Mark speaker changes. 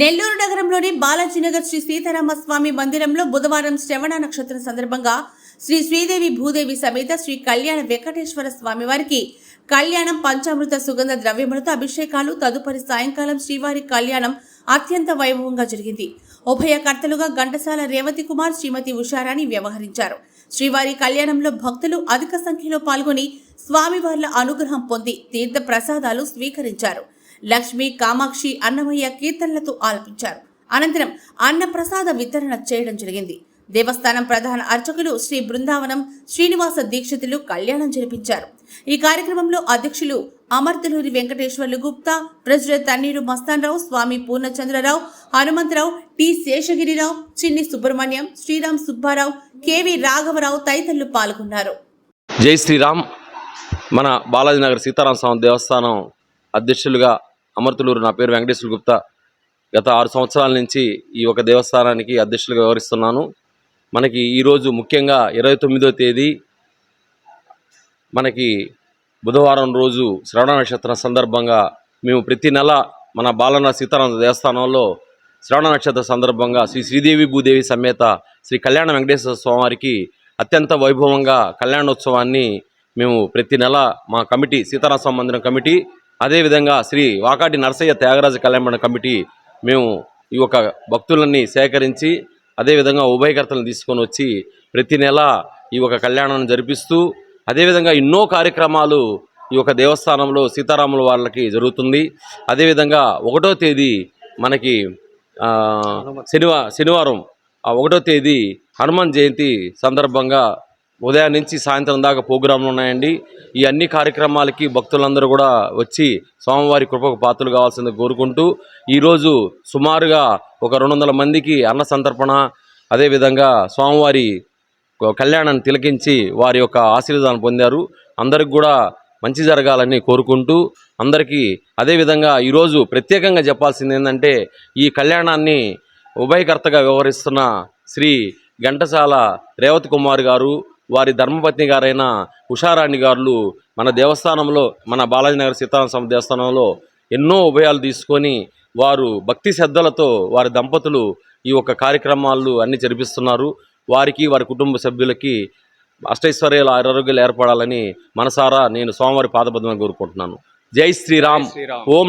Speaker 1: నెల్లూరు నగరంలోని బాలాజీనగర్ శ్రీ సీతారామస్వామి మందిరంలో బుధవారం శ్రవణ నక్షత్రం సందర్భంగా శ్రీ శ్రీదేవి భూదేవి సమేత శ్రీ కళ్యాణ వెంకటేశ్వర స్వామి వారికి కళ్యాణం పంచామృత సుగంధ ద్రవ్యములతో అభిషేకాలు తదుపరి సాయంకాలం శ్రీవారి కళ్యాణం అత్యంత వైభవంగా జరిగింది. ఉభయకర్తలుగా ఘంటసాల రేవతి కుమార్ శ్రీమతి ఉషారాణి వ్యవహరించారు. శ్రీవారి కళ్యాణంలో భక్తులు అధిక సంఖ్యలో పాల్గొని స్వామివార్ల అనుగ్రహం పొంది తీర్థ ప్రసాదాలు స్వీకరించారు. లక్ష్మి కామాక్షి అన్నమయ్య కీర్తనలతో ఆలపించారు. అనంతరం అన్నప్రసాద వితరణ చేయడం జరిగింది. దేవస్థానం ప్రధాన అర్చకులు శ్రీ బృందావనం శ్రీనివాస దీక్షితులు కళ్యాణం జరిపించారు. ఈ కార్యక్రమంలో అధ్యక్షులు Amarthaluri Venkateswarlu Gupta president Thanneeru Mastanrao Swamy Purnachandrarao Hanumantharao T Seshagirirao Chinni Subrahmanyam Sriram Subbarao KV రాఘవరావు తదితరులు పాల్గొన్నారు.
Speaker 2: జై శ్రీరామ్. మన బాలాజీనగర్ సీతారామ స్వామి దేవస్థానం అధ్యక్షులుగా అమర్తులూరు నా పేరు వెంకటేశ్వర గుప్తా. గత ఆరు సంవత్సరాల నుంచి ఈ ఒక దేవస్థానానికి అధ్యక్షులుగా వ్యవహరిస్తున్నాను. మనకి ఈరోజు ముఖ్యంగా ఇరవై తొమ్మిదో తేదీ మనకి బుధవారం రోజు శ్రవణ నక్షత్రం సందర్భంగా మేము ప్రతి నెల మన బాలన సీతారామ దేవస్థానంలో శ్రవణ నక్షత్ర సందర్భంగా శ్రీ శ్రీదేవి భూదేవి సమేత శ్రీ కళ్యాణ వెంకటేశ్వర స్వామివారికి అత్యంత వైభవంగా కళ్యాణోత్సవాన్ని మేము ప్రతి నెల మా కమిటీ సీతారామ స్వామి మందిరం కమిటీ అదేవిధంగా శ్రీ వాకాటి నరసయ్య త్యాగరాజ కళ్యాణ కమిటీ మేము ఈ యొక్క భక్తులన్నీ సేకరించి అదేవిధంగా ఉభయకర్తలను తీసుకొని వచ్చి ప్రతి నెల ఈ యొక్క కళ్యాణాన్ని జరిపిస్తూ అదేవిధంగా ఎన్నో కార్యక్రమాలు ఈ యొక్క దేవస్థానంలో సీతారాముల వాళ్ళకి జరుగుతుంది. అదేవిధంగా ఒకటో తేదీ మనకి శనివా శనివారం ఆ ఒకటో తేదీ హనుమాన్ జయంతి సందర్భంగా ఉదయం నుంచి సాయంత్రం దాకా ప్రోగ్రాంలు ఉన్నాయండి. ఈ అన్ని కార్యక్రమాలకి భక్తులందరూ కూడా వచ్చి స్వామివారి కృపకు పాత్రలు కావాల్సింది కోరుకుంటూ ఈరోజు సుమారుగా ఒక రెండు వందల మందికి అన్న సంతర్పణ అదేవిధంగా స్వామివారి కళ్యాణాన్ని తిలకించి వారి యొక్క ఆశీర్వాదాన్ని పొందారు. అందరికి కూడా మంచి జరగాలని కోరుకుంటూ అందరికీ అదేవిధంగా ఈరోజు ప్రత్యేకంగా చెప్పాల్సింది ఏంటంటే ఈ కళ్యాణాన్ని ఉభయకర్తగా వ్యవహరిస్తున్న శ్రీ ఘంటసాల రేవతి కుమార్ గారు వారి ధర్మపత్ని గారైన ఉషారాణి గారు మన దేవస్థానంలో మన బాలాజీనగర్ సీతారామ స్వామి దేవస్థానంలో ఎన్నో ఉభయాలు తీసుకొని వారు భక్తి శ్రద్ధలతో వారి దంపతులు ఈ యొక్క కార్యక్రమాలు అన్ని జరిపిస్తున్నారు. వారికి వారి కుటుంబ సభ్యులకి అష్టైశ్వర్యాలు ఆరోగ్యాలు ఏర్పడాలని మనసారా నేను స్వామివారి పాదపద్మని కోరుకుంటున్నాను. జై శ్రీరామ్. ఓం